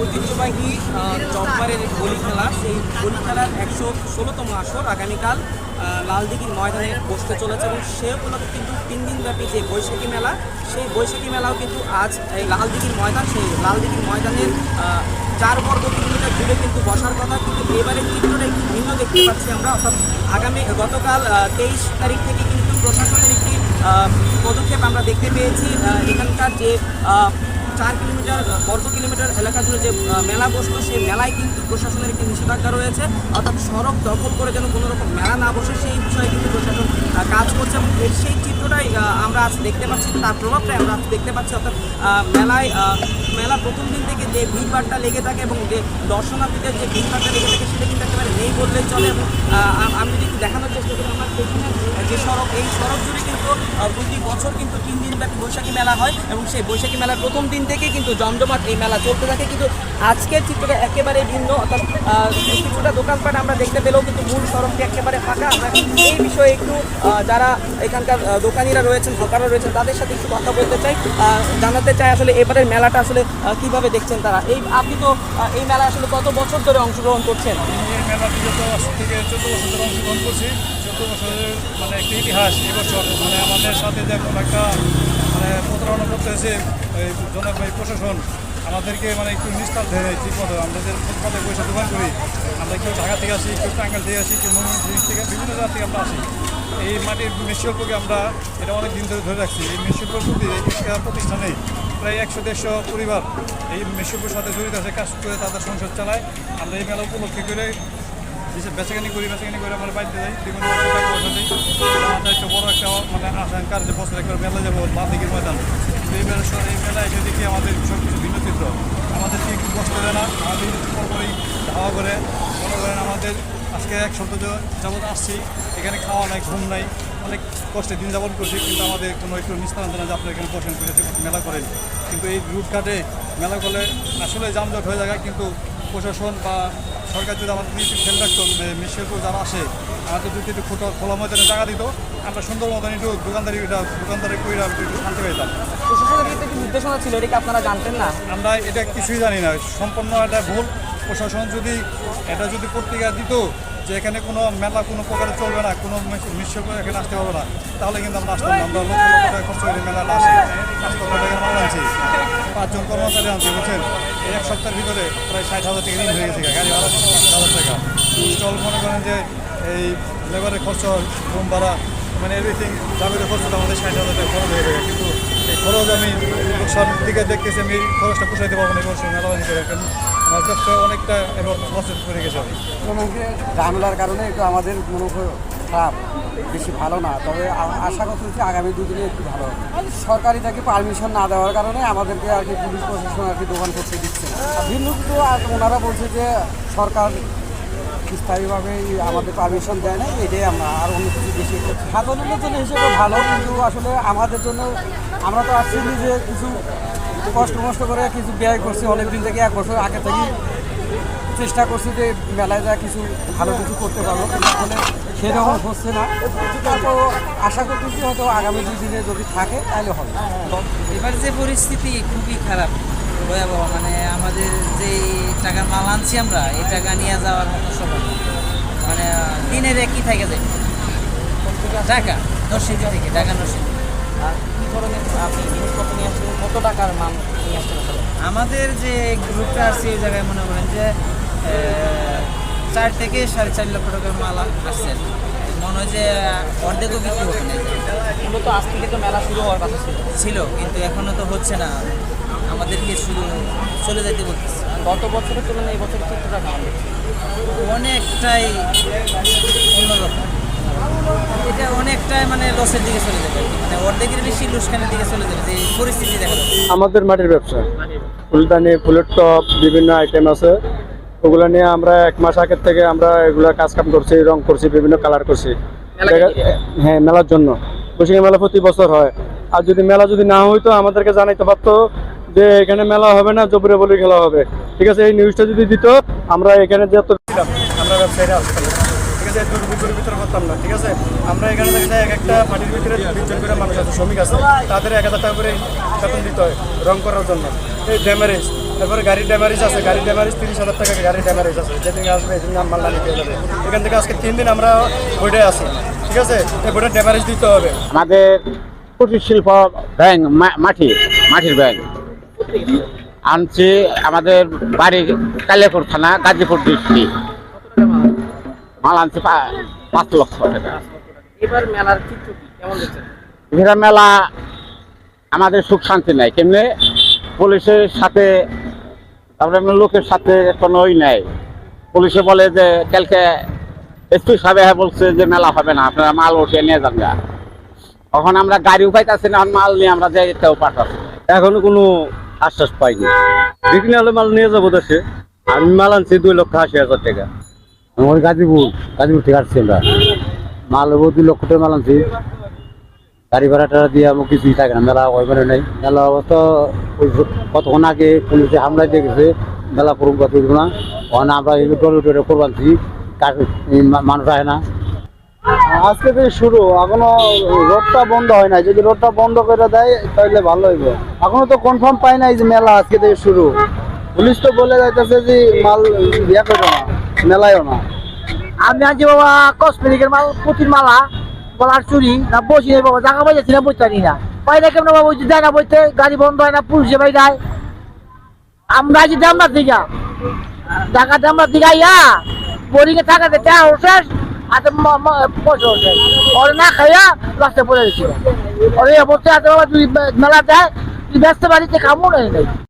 ঐতিহ্যবাহী চকবারের হোলি খেলা। সেই হোলি খেলার একশো ষোলোতম আসর আগামীকাল লালদিঘির ময়দানে বসতে চলেছে এবং সে উপলক্ষে কিন্তু তিন দিনব্যাপী যে বৈশাখী মেলা, সেই বৈশাখী মেলাও কিন্তু আজ এই লালদিঘির ময়দান, সেই লালদিঘির ময়দানের চার বর্গ কিলোমিটার জুড়ে কিন্তু বসার কথা। কিন্তু এবারের চিত্রটা একটু ভিন্ন দেখতে পাচ্ছি আমরা। অর্থাৎ আগামী গতকাল তেইশ তারিখ থেকে কিন্তু প্রশাসনের একটি পদক্ষেপ আমরা দেখতে পেয়েছি। এখানকার যে চার কিলোমিটার বর্গ কিলোমিটার এলাকা জুড়ে যে মেলা বসতো সেই মেলায় কিন্তু প্রশাসনের একটি নিষেধাজ্ঞা রয়েছে। অর্থাৎ সড়ক দখল করে যেন কোনো রকম মেলা না বসে, সেই বিষয়ে কিন্তু প্রশাসন কাজ করছে এবং সেই চিত্রটাই আমরা আজ দেখতে পাচ্ছি তার প্রভাবটাই আমরা আজ দেখতে পাচ্ছি। অর্থাৎ মেলায় মেলা প্রথম দিন থেকে যে ভিড়ভাড়টা লেগে থাকে এবং যে দর্শনার্থীদের যে ভিড়ভাড়টা লেগে থাকে, সেটা কিন্তু একেবারে নেই বললেই চলে এবং আমি যদি দেখানোর চেষ্টা করি, আমার যে সড়ক, এই সড়ক জুড়ে কিন্তু প্রতি বছর কিন্তু তিন দিন ব্যাপী বৈশাখী মেলা হয় এবং সেই বৈশাখী মেলার প্রথম দিন থেকে কিন্তু জমজমাট এই মেলা চলতে থাকে। কিন্তু আজকের চিত্রটা একেবারে ভিন্ন, অর্থাৎ কিছুটা দোকানপাট আমরা দেখতে পেলেও কিন্তু মূল সড়কটি একেবারে ফাঁকা। আমরা এই বিষয়ে একটু যারা এখানকার দোকানিরা রয়েছেন, হকাররা রয়েছেন, তাদের সাথে একটু কথা বলতে চাই। জানাতে চাই আসলে এবারের মেলাটা আসলে কীভাবে দেখছেন তারা? এই, আপনি তো এই মেলা আসলে কত বছর ধরে অংশগ্রহণ করছেন? এই থেকে চোদ্দ বছর ধরে অংশগ্রহণ করছি। বছরের মানে একটা ইতিহাস এবছর। মানে আমাদের সাথে যেমন একটা মানে প্রতারণা করতে হয়েছে, এই প্রশাসন, আমাদেরকে মানে একটু নিস্তার দেয় নাই, ঠিক মতো। আমরা যে ফুটপাতে পয়সা দোকান করি, আমরা কেউ ঢাকা থেকে আসি, কেউ টাঙ্গাল থেকে আসি, কেউ ময়মনসিংহ থেকে, বিভিন্ন জায়গা থেকে আমরা আসি। এই মাটির মৃৎশিল্পকে আমরা এটা অনেক দিন ধরে ধরে রাখছি। এই মৃৎশিল্পের প্রতি এই প্রতিষ্ঠানে প্রায় একশো দেড়শো পরিবার এই মৃৎশিল্পের সাথে জড়িত আছে, কাজ করে তাদের সংসার চালায়। আমরা এই মেলা উপলক্ষে করে বিশেষ বেচাকেনি করি বেচাকেনি করে আমরা বাড়িতে যাই বিভিন্ন আমাদের একটা বড় একটা মানে আশঙ্কার যে বছর একবার মেলা যাব বাদিকের ময়দান। তো এই মেলা এই মেলা এসে দেখি আমাদের সব কিছু ভিন্ন চিত্র। আমাদেরকে একটু কষ্ট দেয় না? আমাদের পর করেই ধাওয়া করে, মনে করেন আমাদের আজকে এক সপ্তাহ যাবত আসছি, এখানে খাওয়া নাই, ঘুম নাই, অনেক কষ্টে দিন যাপন করছি, কিন্তু আমাদের কোনো একটু নিস্তান্ত না যে আপনারা এখানে বসেন মেলা করেন। কিন্তু এই রুটঘাটে মেলা করলে আসলে যানজট হয়ে যায়, কিন্তু প্রশাসন বা সরকার যদি আমাদের একটু খেয়াল রাখতো মিশিয়ারপুর যারা আসে আমাদের যদি একটু খোটা খোলা ময়দানে জায়গা দিত। আমরা সুন্দর মতন একটু দোকানদারি দোকানদারি করে একটু শান্তি পেতাম প্রশাসনের কিন্তু নির্দেশনা ছিল? এটা কি আপনারা জানতেন না? আমরা এটা কিছুই জানি না। সম্পূর্ণ এটা ভুল। প্রশাসন যদি এটা যদি পত্রিকা দিত যে এখানে কোনো মেলা কোনো প্রকারে চলবে না কোনো মিশ্র এখানে আসতে পারবে না তাহলে কিন্তু আমরা আসতাম না। আমরা লক্ষ লক্ষ টাকা খরচ করে মেলাটা আসি। মাল আনছি। পাঁচজন কর্মচারী আনছি বুঝছেন? এই এক সপ্তাহের ভিতরে প্রায় ষাট হাজার টাকা ঋণ হয়ে গেছে গাড়ি ভাড়া হাজার টাকা। স্টল মনে করেন যে এই লেবারের খরচ রুম ভাড়া মানে এভরিথিং যাবতীয় খরচ আমাদের ষাট হাজার টাকা খরচ হয়ে যাবে কিন্তু এই খরচ আমি সব দিকে দেখতেছি, আমি এই খরচটা পোষাইতে পারব না এই করে কারণ আমার অনেকটা এবার লসের করে গেছে। আমি ঝামেলার কারণে একটু আমাদের মনে খারাপ, বেশি ভালো না। তবে আশা করছি যে আগামী দুদিনে একটু ভালো সরকারি থেকে পারমিশন না দেওয়ার কারণে আমাদেরকে আর কি পুলিশ প্রশাসন আর কি দোকান করতে দিচ্ছে না। ভিন্ন আর ওনারা বলছে যে সরকার স্থায়ীভাবে আমাদের পারমিশন দেয় না এটাই আমরা আর অন্য কিছু বেশি সাধারণের জন্য হিসেবে ভালো, কিন্তু আসলে আমাদের জন্য আমরা তো আসছি যে কিছু কষ্ট মষ্ট করে কিছু ব্যয় করছি অনেক দিন থেকে এক বছর আগে থেকে চেষ্টা করছি যে মেলায় যা কিছু ভালো কিছু করতে পারব। আসলে সেরকম হচ্ছে না। তারপর আশা করতেছি হয়তো আগামী দুই দিনে যদি থাকে তাহলে হবে। এবার যে পরিস্থিতি খুবই খারাপ। ভয়াবহ। মানে আমাদের যে টাকার মাল আনছি আমরা এই টাকা নিয়ে যাওয়ার মতো সময় মানে দিনের একই থাকে যায় টাকা নরসিংদী থেকে টাকা নরসিংদী আর কি ধরনের আপনি জিনিসপত্র নিয়ে আসছেন? কত টাকার মাল নিয়ে আসছেন? আমাদের যে গ্রুপটা আছে ওই জায়গায় মনে করেন যে চার থেকে সাড়ে চার লক্ষ টাকার মাল আসছে। মনে হয় যে অর্ধেকও বিক্রি হবে না। মূলত আজ থেকে তো মেলা শুরু হওয়ার কথা ছিল। ছিল কিন্তু এখনও তো হচ্ছে না। আমাদেরকে শুধু চলে যেতে বলতেছে। গত বছরের তুলনায় এই বছর চিত্রটা কেমন? অনেকটাই অন্যরকম। এটা অনেকটাই মানে লসের দিকে চলে যাবে। মানে অর্ধেকের বেশি লুসকানের দিকে চলে যাবে যে পরিস্থিতি দেখা যাচ্ছে। আমাদের মাটির ব্যবসা। ফুলদানি ফুলের টপ বিভিন্ন আইটেম আছে। ওগুলো নিয়ে আমরা এক মাস আগের থেকে আমরা এগুলো কাজ কাম করছি রং করছি বিভিন্ন কালার করছি। হ্যাঁ মেলার জন্য। বৈশাখী মেলা প্রতি বছর হয়। আর যদি মেলা যদি না হইতো আমাদেরকে জানাইতে পারতো যে এখানে মেলা হবে না জবরে বলে খেলা হবে। ঠিক আছে এই নিউজটা যদি দিত আমরা এখানে যত আমরা ব্যবসায়ীরা ঠিক আছে ভিতরে করতাম না ঠিক আছে? আমরা এখানে দেখা যায় এক একটা পার্টির ভিতরে বিশজন করে মানুষ আছে শ্রমিক আছে। তাদের এক হাজার টাকা করে বেতন দিতে হয় রং করার জন্য। এই ড্যামারেজ তারপরে গাড়ির ড্যামারেজ আছে গাড়ির ড্যামারেজ তিরিশ হাজার টাকা গাড়ির ড্যামারেজ আছে। যেদিন আসবে সেদিন মাল্লা নিতে যাবে। এখান থেকে আজকে তিন দিন আমরা বইটে আছি ঠিক আছে? এই বইটার ড্যামারেজ দিতে হবে। আমাদের কুটির শিল্প ব্যাংক মা- মাটি মাটির ব্যাংক। আনছি আমাদের বাড়ি কালিয়াপুর থানা গাজীপুর ডিস্ট্রিক্ট মাল আনছি পা- পাঁচ লক্ষ টাকা। এবার মেলার কেমন মেলা আমাদের সুখ শান্তি নাই। কেমনে? পুলিশের সাথে তারপরে লোকের সাথে কোনো ওই নাই। পুলিশে বলে যে কালকে এসপি সাহেব হ্যাঁ বলছে যে মেলা হবে না আপনারা মাল উঠিয়ে নিয়ে যান গা। তখন আমরা গাড়ি উপাইতেছি না মাল নিয়ে আমরা যাইতেও পাঠাচ্ছি এখনও কোনো আশ্বাস পাইনি। বিক্রি হলে মাল নিয়ে যাব দেশে। আমি মাল আনছি দুই লক্ষ আশি হাজার টাকা। আমার গাজীপুর গাজীপুর থেকে আসছি আমরা। মাল হব দুই লক্ষ টাকা মাল আনছি। গাড়ি ভাড়া টাড়া দিয়ে আমার কিছুই থাকে না মেলা ওইবারে নেই। মেলা অবস্থা ওই কতক্ষণ আগে পুলিশে হামলা দিয়ে গেছে মেলা করুন কত না। ওখানে আমরা ডরে ডরে করবানছি মানুষ আসে না। আজকে থেকে শুরু এখনও রোডটা বন্ধ হয় না যদি রোডটা বন্ধ করে দেয় তাহলে ভালো হইব। এখনও তো কনফার্ম পাই নাই যে মেলা আজকে থেকে শুরু। পুলিশ তো বলে যাইতেছে যে মাল ইয়া করো না মেলায়ও না। আমি আনছি বাবা কসমেটিকের মাল পুতির মালা। গলার চুরি, না বসি নেই বাবা জায়গা পাইতেছি না, বইতে পারি না। পাই কেমন বাবা বলছি যায় না বইতে, গাড়ি বন্ধ হয় না, পুলিশে ভাই যায়। আমরা আছি দামবার দিঘা ঢাকা দামবার দিঘা ইয়া বোরিংয়ে থাকাতে চা শেষ হাতে পয়সা শেষ। ওরা না খাইয়া রাস্তায় পড়ে গেছিল ওরা এই অবস্থায় হাতে বাবা তুই মেলা তুই ব্যস্ত বাড়িতে খামো নাই।